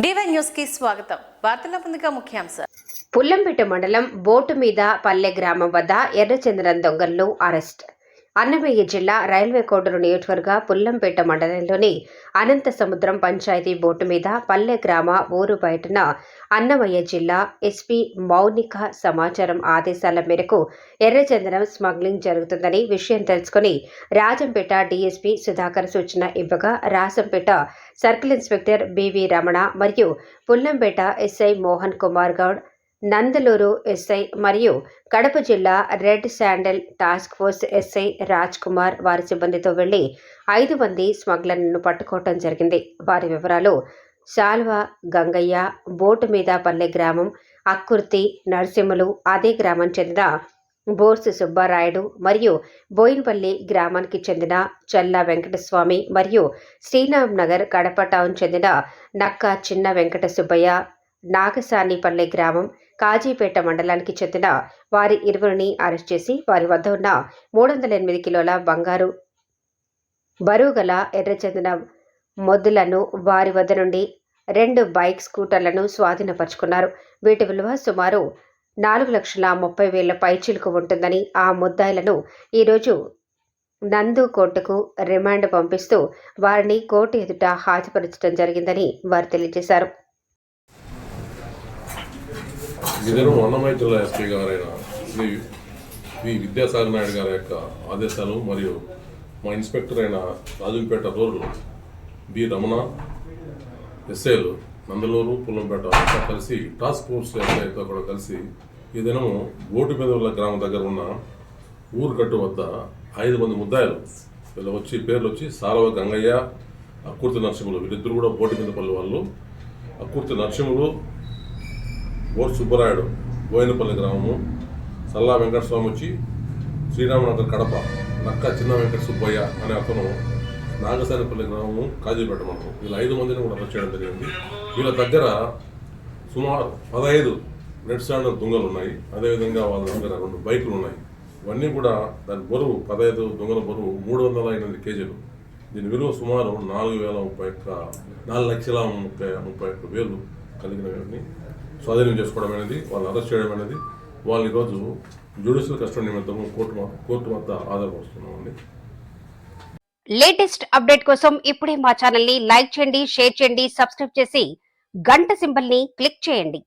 DY న్యూస్కి స్వాగతం. వార్తల ముందుగా ముఖ్యాంశాలు. పుల్లంపేట మండలం బోటు మీద పల్లె గ్రామం వద్ద ఎర్రచందనం దొంగలను అరెస్ట్. అన్నమయ్య జిల్లా రైల్వే కోడూరు నియోజకవర్గ పుల్లంపేట మండలంలోని అనంత సముద్రం పంచాయతీ బోటు మీద పల్లె గ్రామ ఊరు బయటన అన్నమయ్య జిల్లా ఎస్పీ మౌనిక సమాచారం ఆదేశాల మేరకు ఎర్రచందనం స్మగ్లింగ్ జరుగుతుందని విషయం తెలుసుకుని రాజంపేట డీఎస్పీ సుధాకర్ సూచన ఇవ్వగా Rajampet circle inspector BV Ramana మరియు పుల్లంపేట ఎస్ఐ మోహన్ కుమార్ గౌడ్ నందలూరు ఎస్ఐ మరియు కడప జిల్లా red sandal task force SI Raj Kumar వారి సిబ్బందితో వెళ్ళి ఐదు మంది స్మగ్లర్లను పట్టుకోవటం జరిగింది. వారి వివరాలు శాల్వా గంగయ్య బోటు మీద పల్లె గ్రామం అక్కుర్తి నరసింహులు అదే గ్రామం చెందిన బోర్సు సుబ్బారాయుడు మరియు బోయిన్పల్లి గ్రామానికి చెందిన చల్లా వెంకటస్వామి మరియు శ్రీరామ్ నగర్ కడప టౌన్ చెందిన నక్క చిన్న వెంకట సుబ్బయ్య నాగసానిపల్లె గ్రామం కాజీపేట మండలానికి చెందిన వారి ఇరువురిని అరెస్ట్ చేసి వారి వద్ద ఉన్న మూడు వందల ఎనిమిది కిలోల బంగారు బరువు గల ఎర్రచందన మొద్దులను వారి వద్ద నుండి రెండు బైక్ స్కూటర్లను స్వాధీనపరుచుకున్నారు. వీటి విలువ సుమారు నాలుగు లక్షల ముప్పై వేల పైచిలుకు ఉంటుందని ఆ ముద్దాయిలను ఈరోజు నందు కోర్టుకు రిమాండ్ పంపిస్తూ వారిని కోర్టు ఎదుట హాజరుపరచడం జరిగిందని వారు తెలియజేశారు. ఇదేమో అన్నమయ్య జిల్లా ఎస్పీ గారైన శ్రీ వి విద్యాసాగర్ నాయుడు గారి యొక్క ఆదేశాలు మరియు మా ఇన్స్పెక్టర్ అయిన రాజుపేట రూరల్ బి రమణ ఎస్ఏలు నందలూరు పుల్లంపేట అంతా కలిసి టాస్క్ ఫోర్స్ ఎస్ఐతో కూడా కలిసి ఈ దినము బోటు మీద గ్రామం దగ్గర ఉన్న ఊరు గట్టు వద్ద ఐదు మంది ముద్దాయిలు వీళ్ళు వచ్చి పేర్లు వచ్చి సాలవ గంగయ్య అకూర్తి నరసింహులు వీళ్ళిద్దరు కూడా బోటు మీద పల్లె వాళ్ళు. అకూర్తి నరసింహులు బోర్ సుబ్బరాయుడు బోయినపల్లి గ్రామము సల్లా వెంకటస్వామి వచ్చి శ్రీరామనగర్ కడప నక్క చిన్న వెంకట సుబ్బయ్య అనే అతను నాగసానిపల్లి గ్రామము కాజీపేట మండలం. వీళ్ళ ఐదు మందిని కూడా అరెస్ట్ చేయడం జరిగింది. వీళ్ళ దగ్గర సుమారు పదహైదు రెడ్ స్టాండర్డ్ దొంగలు ఉన్నాయి. అదేవిధంగా వాళ్ళ దగ్గర రెండు బైకులు ఉన్నాయి. ఇవన్నీ కూడా దాని బరువు పదహైదు దొంగల బరువు మూడు వందల ఎనిమిది కేజీలు. దీని విలువ సుమారు నాలుగు వేల ముప్పై ఒక్క నాలుగు లక్షల ముప్పై ముప్పై ఒక్క వేలు కలిగినవన్నీ స్వాధీనం చేసుకోవడం అనేది వాళ్ళని అరెస్ట్ చేయడం అనేది వాళ్ళు ఈరోజు జ్యుడిషియల్ కస్టడీ నిమిత్తము కోర్టు కోర్టు వద్ద ఆధారపరుస్తున్నామండి లేటెస్ట్ అప్డేట్ కోసం ఇప్పుడే మా ఛానల్ని లైక్ చేయండి షేర్ చేయండి సబ్స్క్రైబ్ చేసి గంట సింబల్ని క్లిక్ చేయండి.